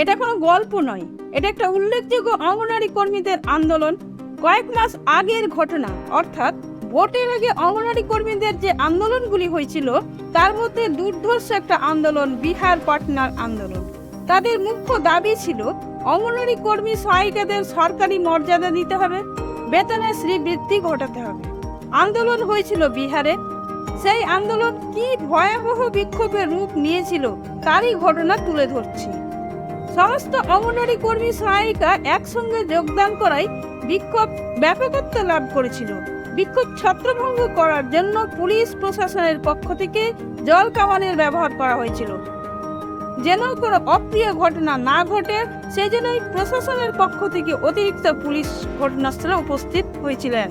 এটা কোনো গল্প নয়। এটা একটা উল্লেখযোগ্য অঙ্গনারী কর্মীদের আন্দোলন। কয়েক মাস আগের ঘটনা, অর্থাৎ ভোটের আগে অঙ্গনারী কর্মীদের যে আন্দোলনগুলি হয়েছিল, তার মধ্যে দুর্ধর্ষ একটা আন্দোলন, বিহার পাটনার আন্দোলন। তাদের মুখ্য দাবি ছিল, অঙ্গনারী কর্মী সহায়িকাদের সরকারি মর্যাদা দিতে হবে বেতনে শ্রীবৃদ্ধি ঘটাতে হবে। আন্দোলন হয়েছিল বিহারে। সেই আন্দোলন কি ভয়াবহ বিক্ষোভের রূপ নিয়েছিল, তারই ঘটনা তুলে ধরছি। সমস্ত অঙ্গনারী কর্মী সহায়িকা একসঙ্গে যোগদান করায় বিক্ষোভ, ব্যাপকত্ব লাভ করেছিল। বিক্ষোভ ছত্রভঙ্গ করার জন্য পুলিশ প্রশাসনের পক্ষ থেকে জল কামানের ব্যবহার করা হয়েছিল। যেন কোনো অপ্রিয় ঘটনা না ঘটে, সেজন্যই প্রশাসনের পক্ষ থেকে অতিরিক্ত পুলিশ ঘটনাস্থলে উপস্থিত হয়েছিলেন।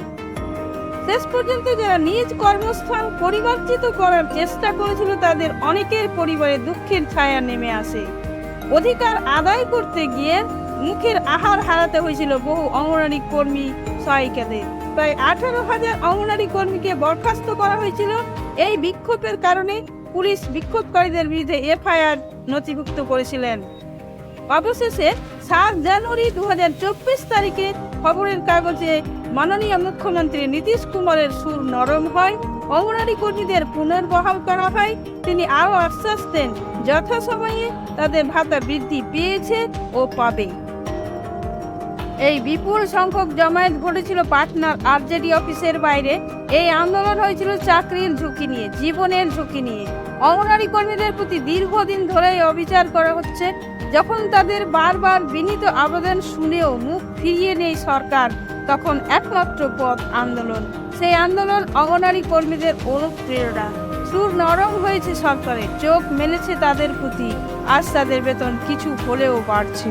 শেষ পর্যন্ত যারা নিজ কর্মস্থান পরিমার্জিত করার চেষ্টা করেছিল, তাদের অনেকের পরিবারে দুঃখের ছায়া নেমে আসে। অধিকার আদায় করতে গিয়ে মুখের আহার হারাতে হয়েছিল বহু অঙ্গনারী কর্মী সহায়িকাদের প্রায় আঠারো হাজার অঙ্গনারী কর্মীকে বরখাস্ত করা হয়েছিল। এই বিক্ষোভের কারণে পুলিশ বিক্ষোভকারীদের বিরুদ্ধে এফআইআর নথিভুক্ত করেছিলেন। অবশেষে সাত জানুয়ারি দু হাজার চব্বিশ তারিখে খবরের কাগজে মাননীয় মুখ্যমন্ত্রী নীতিশ কুমারের সুর নরম হয়। অঙ্গনারী কর্মীদের পুনর্বহাল করা হয়। তিনি আরও আশ্বাস দেন যথাসময়ে তাদের ভাতা বৃদ্ধি পেয়েছে ও পাবে। এই বিপুল সংখ্যক জমায়েত ঘটেছিল পাটনার আরজেডি অফিসের বাইরে। এই আন্দোলন হয়েছিল চাকরির ঝুঁকি নিয়ে, জীবনের ঝুঁকি নিয়ে। অঙ্গনারী কর্মীদের প্রতি দীর্ঘদিন ধরেই অবিচার করা হচ্ছে। যখন তাদের বারবার বিনীত আবেদন শুনেও মুখ ফিরিয়ে নেই সরকার, তখন একমাত্র পথ আন্দোলন। সেই আন্দোলন অঙ্গনারী কর্মীদের অনুপ্রেরণা। সুর নরম হয়েছে সরকারের চোখ মেলেছে তাদের প্রতি। আজ তাদের বেতন কিছু হলেও বাড়ছে।